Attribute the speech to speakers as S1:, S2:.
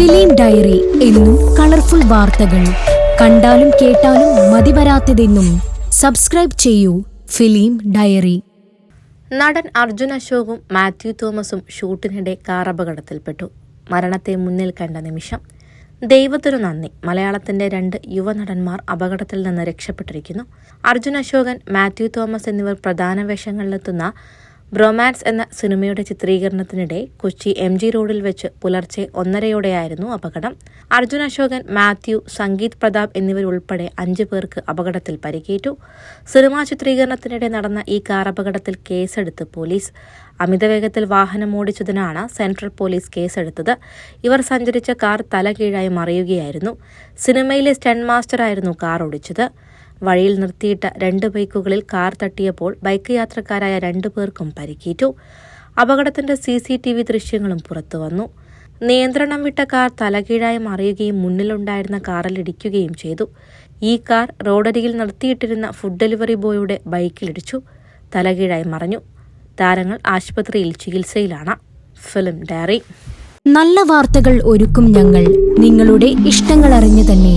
S1: Film diary എന്നും colourful വാർത്തകൾ. കണ്ടാലും കേട്ടാലും മതിവരാത്തതെന്നും സബ്സ്ക്രൈബ് ചെയ്യൂ ഫിലിം ഡയറി.
S2: നടൻ അർജുൻ അശോകും മാത്യു തോമസും ഷൂട്ടിനിടെ കാർ അപകടത്തിൽപ്പെട്ടു മരണത്തെ മുന്നിൽ കണ്ട നിമിഷം. ദൈവത്തിനു നന്ദി. മലയാളത്തിന്റെ രണ്ട് യുവനടന്മാർ അപകടത്തിൽ നിന്ന് രക്ഷപ്പെട്ടിരിക്കുന്നു. അർജുൻ അശോകൻ മാത്യു തോമസ് എന്നിവർ പ്രധാന വേഷങ്ങളിലെത്തുന്ന ബ്രൊമാൻസ് എന്ന സിനിമയുടെ ചിത്രീകരണത്തിനിടെ കൊച്ചി എം ജി റോഡിൽ വെച്ച് പുലർച്ചെ ഒന്നരയോടെയായിരുന്നു അപകടം. അർജുൻ അശോകൻ മാത്യു സംഗീത് പ്രതാപ് എന്നിവരുൾപ്പെടെ അഞ്ചു പേർക്ക് അപകടത്തിൽ പരിക്കേറ്റു. സിനിമാ ചിത്രീകരണത്തിനിടെ നടന്ന ഈ കാർ അപകടത്തിൽ കേസെടുത്ത് പോലീസ്. അമിതവേഗത്തിൽ വാഹനം ഓടിച്ചതിനാണ് സെൻട്രൽ പോലീസ് കേസെടുത്തത്. ഇവർ സഞ്ചരിച്ച കാർ തലകീഴായി മറിയുകയായിരുന്നു. സിനിമയിലെ സ്റ്റണ്ട് മാസ്റ്ററായിരുന്നു കാർ ഓടിച്ചത്. വഴിയിൽ നിർത്തിയിട്ട രണ്ട് ബൈക്കുകളിൽ കാർ തട്ടിയപ്പോൾ ബൈക്ക് യാത്രക്കാരായ രണ്ടു പേർക്കും പരിക്കേറ്റു. അപകടത്തിന്റെ സി സി ടി വി ദൃശ്യങ്ങളും പുറത്തുവന്നു നിയന്ത്രണം വിട്ട കാർ തലകീഴായി മറിയുകയും മുന്നിലുണ്ടായിരുന്ന കാറിൽ ഇടിക്കുകയും ചെയ്തു. ഈ കാർ റോഡരികിൽ നിർത്തിയിട്ടിരുന്ന ഫുഡ് ഡെലിവറി ബോയുടെ ബൈക്കിലിടിച്ചു തലകീഴായി മറഞ്ഞു. താരങ്ങൾ ആശുപത്രിയിൽ ചികിത്സയിലാണ്. Film diary.
S1: നല്ല വാർത്തകൾ ഒരുക്കും ഞങ്ങൾ. നിങ്ങളുടെ ഇഷ്ടങ്ങൾ അറിഞ്ഞു തന്നെ